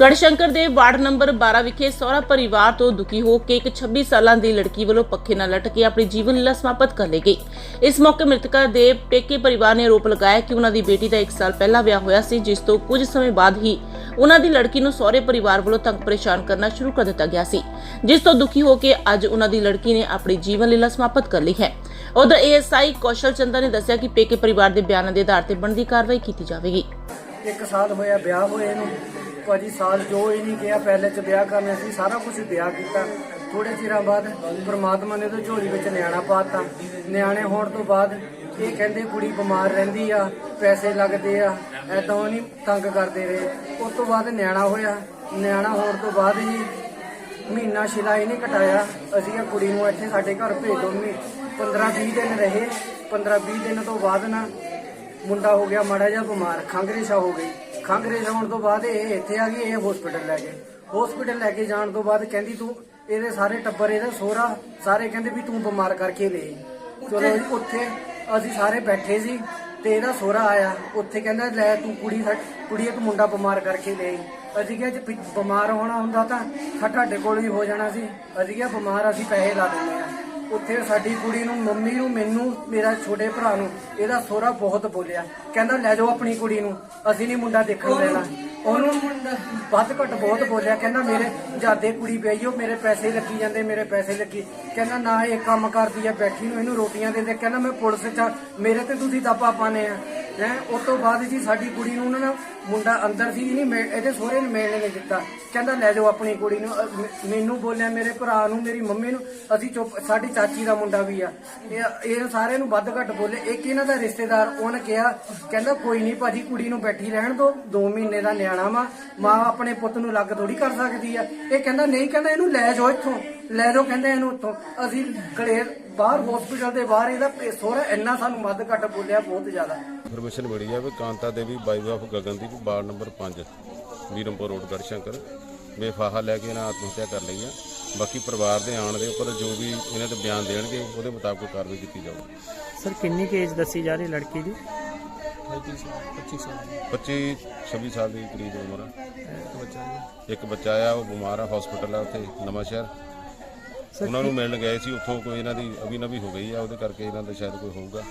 ਗੜਸ਼ੰਕਰ ਦੇ ward number 12 ਵਿਖੇ ਸਹੁਰਾ ਪਰਿਵਾਰ ਤੋਂ ਦੁਖੀ ਹੋ ਕੇ ਇੱਕ 26 ਸਾਲਾਂ ਦੀ ਲੜਕੀ ਵੱਲੋਂ ਪੱਖੇ ਨਾਲ ਲਟਕ ਆਪਣੀ ਜੀਵਨ ਲੀਲਾ ਸਮਾਪਤ ਕਰ ਲਈ ਗਈ। ਇਸ ਮੌਕੇ ਮ੍ਰਿਤਕਾ ਦੇ ਪੇਕੇ ਪਰਿਵਾਰ ਨੇ ਆਰੋਪ ਲਗਾਇਆ ਕਿ ਉਹਨਾਂ ਦੀ ਬੇਟੀ ਦਾ 1 ਸਾਲ ਪਹਿਲਾਂ ਵਿਆਹ ਹੋਇਆ ਸੀ, ਜਿਸ ਤੋਂ ਕੁਝ ਸਮੇਂ ਬਾਅਦ ਹੀ ਉਹਨਾਂ ਦੀ ਲੜਕੀ ਨੂੰ ਸਹੁਰੇ ਪਰਿਵਾਰ ਵੱਲੋਂ ਤੰਗ ਪਰੇਸ਼ਾਨ ਕਰਨਾ ਸ਼ੁਰੂ ਕਰ ਦਿੱਤਾ ਗਿਆ ਸੀ, ਜਿਸ ਤੋਂ ਦੁਖੀ ਹੋ ਕੇ ਅੱਜ ਉਹਨਾਂ ਦੀ ਲੜਕੀ ਨੇ ਆਪਣੀ ਜੀਵਨ ਲੀਲਾ ਸਮਾਪਤ ਕਰ ਲਈ ਹੈ। ਉਧਰ ਏਐਸਆਈ ਕੌਸ਼ਲ ਚੰਦਾ ਨੇ ਦੱਸਿਆ ਕਿ ਪੇਕੇ ਪਰਿਵਾਰ ਦੇ ਬਿਆਨਾਂ ਦੇ ਆਧਾਰ ਤੇ ਬਣਦੀ ਕਾਰਵਾਈ ਕੀਤੀ ਜਾਵੇਗੀ। ਇੱਕ ਸਾਲ ਹੋਇਆ, ਵਿਆਹ ਹੋਏ ਨੂੰ ਭਾਜੀ, ਸਾਲ ਜੋ ਹੀ ਨਹੀਂ ਗਿਆ ਪਹਿਲੇ ਚ ਵਿਆਹ ਕਰਨਾ ਸੀ, ਸਾਰਾ ਕੁਝ ਵਿਆਹ ਕੀਤਾ। ਥੋੜੇ ਚਿਰਾਂ ਬਾਅਦ ਪ੍ਰਮਾਤਮਾ ਨੇ ਤਾਂ ਝੋਲੀ ਵਿੱਚ ਨਿਆਣਾ ਪਾਤਾ। ਨਿਆਣੇ ਹੋਣ ਤੋਂ ਬਾਅਦ ਇਹ ਕਹਿੰਦੇ, ਕੁੜੀ ਬਿਮਾਰ ਰਹਿੰਦੀ ਆ, ਪੈਸੇ ਲੱਗਦੇ ਆ ਐਦਾਂ ਨਹੀਂ ਤੰਗ ਕਰਦੇ ਰਹੇ। ਉਸ ਤੋਂ ਬਾਅਦ ਨਿਆਣਾ ਹੋਇਆ। ਨਿਆਣਾ ਹੋਣ ਤੋਂ ਬਾਅਦ ਹੀ ਮਹੀਨਾ ਸ਼ਿਲਾਈ ਨਹੀਂ ਕਟਾਇਆ। ਅਸੀਂ ਇਹ ਕੁੜੀ ਨੂੰ ਇੱਥੇ ਸਾਡੇ ਘਰ ਭੇਜ ਦੋ ਮੀ 15 20 ਦਿਨ ਰਹੇ। 15 20 ਦਿਨ ਤੋਂ ਬਾਅਦ ਨਾ ਮੁੰਡਾ ਹੋ ਗਿਆ, ਮਾੜਾ ਜਿਹਾ ਬਿਮਾਰ ਖੰਗਰੇਸ਼ਾ ਹੋ ਗਈ। ਖੰਗਰੇਸ਼ਾ ਹੋਣ ਤੋਂ ਬਾਅਦ ਇਹ ਇੱਥੇ ਆ ਗਈ ਇਹ ਹਸਪੀਟਲ ਲੈ ਗਏ ਹਸਪੀਟਲ ਲੈ ਕੇ ਜਾਣ ਤੋਂ ਬਾਅਦ ਕਹਿੰਦੀ ਤੂੰ ਇਹਦੇ ਸਾਰੇ ਟੱਬਰ ਇਹਦਾ ਸੋਹਰਾ ਸਾਰੇ ਕਹਿੰਦੇ ਵੀ ਤੂੰ ਬਿਮਾਰ ਕਰਕੇ ਲੈ। ਚਲੋ ਜੀ, ਉੱਥੇ ਅਸੀਂ ਸਾਰੇ ਬੈਠੇ ਸੀ ਤੇ ਇਹਦਾ ਸੋਹਰਾ ਆਇਆ। ਉੱਥੇ ਕਹਿੰਦਾ ਲੈ ਤੂੰ ਕੁੜੀ ਸਾ- ਕੁੜੀ ਇੱਕ ਮੁੰਡਾ ਬਿਮਾਰ ਕਰਕੇ ਲੈ। ਅਸੀਂ ਕਿਹਾ ਜੇ ਪਿ- ਬਿਮਾਰ ਹੋਣਾ ਹੁੰਦਾ ਤਾਂ ਸਾ ਤੁਹਾਡੇ ਕੋਲ ਵੀ ਹੋ ਜਾਣਾ ਸੀ। ਅਸੀਂ ਕਿਹਾ ਬਿਮਾਰ ਅਸੀਂ ਪੈਸੇ ਲਾ ਦਿੰਦੇ ਆ ਉੱਥੇ ਸਾਡੀ ਕੁੜੀ ਨੂੰ ਮੰਮੀ ਨੂੰ ਮੈਨੂੰ ਮੇਰਾ ਛੋਟੇ ਭਰਾ ਨੂੰ ਇਹਦਾ ਸੋਹਰਾ ਬਹੁਤ ਬੋਲਿਆ। ਕਹਿੰਦਾ ਲੈ ਜਾਓ ਆਪਣੀ ਕੁੜੀ ਨੂੰ ਅਸੀਂ ਨਹੀਂ ਮੁੰਡਾ ਦੇਖਣ ਦੇਣਾ। ਉਹਨੂੰ ਵੱਧ ਘੱਟ ਬਹੁਤ ਬੋਲਿਆ, ਕਹਿੰਦਾ ਮੇਰੇ ਜਾਦੇ ਕੁੜੀ ਪਈ ਉਹ ਮੇਰੇ ਪੈਸੇ ਲੱਗੀ ਜਾਂਦੇ, ਮੇਰੇ ਪੈਸੇ ਲੱਗੀ। ਕਹਿੰਦਾ ਨਾ ਇਹ ਕੰਮ ਕਰਦੀ ਆ, ਬੈਠੀ ਨੂੰ ਇਹਨੂੰ ਰੋਟੀਆਂ ਦੇ ਦੇ ਕਹਿੰਦਾ ਮੈਂ ਪੁਲਿਸ ਚ ਮੇਰੇ ਤੇ ਤੁਸੀਂ ਦਾਪਾ ਪਾਣੇ ਆ। ਹੈ, ਉਸ ਤੋਂ ਬਾਅਦ ਜੀ ਸਾਡੀ ਕੁੜੀ ਨੂੰ ਉਹਨਾਂ ਨੇ ਮੁੰਡਾ ਅੰਦਰ ਸੀ ਨਹੀਂ ਇਹਦੇ ਸਹੁਰੇ ਨੇ ਮਿਲਣ ਨਹੀਂ ਦਿੱਤਾ। ਕਹਿੰਦਾ ਲੈ ਜਾਓ ਆਪਣੀ ਕੁੜੀ ਨੂੰ ਮੈਨੂੰ ਬੋਲਿਆ ਮੇਰੇ ਭਰਾ ਨੂੰ, ਮੇਰੀ ਮੰਮੀ ਨੂੰ, ਅਸੀਂ ਚੁੱਪ, ਸਾਡੀ ਚਾਚੀ ਦਾ ਮੁੰਡਾ ਵੀ ਆ। ਇਹ ਇਹ ਸਾਰਿਆਂ ਨੂੰ ਵੱਧ ਘੱਟ ਬੋਲੇ। ਇੱਕ ਇਹਨਾਂ ਦਾ ਰਿਸ਼ਤੇਦਾਰ, ਉਹਨੇ ਕਿਹਾ, ਕਹਿੰਦਾ ਕੋਈ ਨਹੀਂ, ਭਾਜੀ ਕੁੜੀ ਨੂੰ ਬੈਠੀ ਰਹਿਣ ਦੋ 2 ਮਹੀਨੇ ਦਾ ਨਿਆਣਾ ਵਾ ਮਾਂ ਆਪਣੇ ਪੁੱਤ ਨੂੰ ਲੱਗ ਥੋੜੀ ਕਰ ਸਕਦੀ ਆ। ਇਹ ਕਹਿੰਦਾ ਨਹੀਂ ਕਹਿੰਦਾ ਇਹਨੂੰ ਲੈ ਜਾਓ ਇੱਥੋਂ। ਲੈ ਜਾਓ ਕਹਿੰਦਾ ਇਹਨੂੰ ਉੱਥੋਂ। ਅਸੀਂ ਗਲੇਰ ਬਾਹਰ ਹਸਪੀਟਲ ਦੇ ਬਾਹਰ ਇਹਦਾ ਸਹੁਰਾ ਇੰਨਾ ਸਾਨੂੰ ਵੱਧ ਘੱਟ ਬੋਲਿਆ ਬਹੁਤ ਜ਼ਿਆਦਾ। ਇਨਫੋਰਮੇਸ਼ਨ ਮਿਲੀ ਹੈ ਵੀ Kanta Devi wife of Gagandeep ward number 5 Virampur road Garhshankar. ਬੇਫਾਹਾ ਲੈ ਕੇ ਇਹਨਾਂ ਆਤਮ ਹੱਤਿਆ ਕਰ ਲਈ ਆ। ਬਾਕੀ ਪਰਿਵਾਰ ਦੇ ਆਣ ਦੇ ਉੱਪਰ ਜੋ ਵੀ ਇਹਨਾਂ ਦੇ ਬਿਆਨ ਦੇਣਗੇ ਉਹਦੇ ਮੁਤਾਬਕ ਕਾਰਵਾਈ ਕੀਤੀ ਜਾਊਗੀ। ਸਰ ਕਿੰਨੀ ਕੁ ਏਜ ਦੱਸੀ ਜਾ ਰਹੀ ਲੜਕੀ ਦੀ? 25 26 ਸਾਲ ਦੀ ਕਰੀਬ ਉਮਰ ਆ। ਇੱਕ ਬੱਚਾ ਆ ਉਹ ਬਿਮਾਰ ਆ ਹਸਪੀਟਲ ਆ ਉੱਥੇ ਨਵਾਂ ਸ਼ਹਿਰ। ਉਹਨਾਂ ਨੂੰ ਮਿਲਣ ਗਏ ਸੀ ਉੱਥੋਂ ਕੋਈ ਇਹਨਾਂ ਦੀ ਅਭੀ ਨਵੀ ਹੋ ਗਈ ਆ ਉਹਦੇ ਕਰਕੇ ਇਹਨਾਂ ਦਾ ਸ਼ਾਇਦ ਕੋਈ ਹੋਊਗਾ।